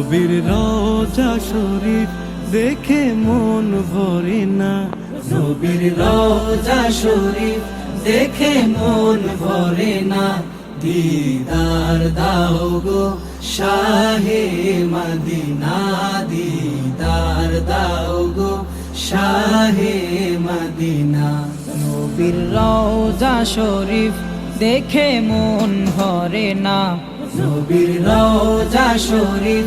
নবীর রোজা শরীফ দেখে মন ভরে না। নবীর রোজা শরীফ দেখে মন ভরে না। দিদার দাও গো শাহে মদিনা, দিদার দাও গো শাহে মদিনা। নবীর রওজা শরীফ দেখে মন ভরে না। নবীর রোজা শরীফ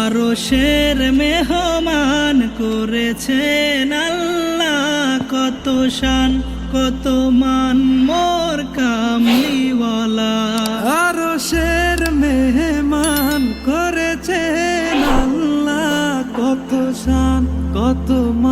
আরও শের মেহমান করেছেন আল্লাহ কত শান, কত মান, মোর কামলিওয়ালা আরও শের মেহমান করেছেন আল্লাহ কত শান, কত মান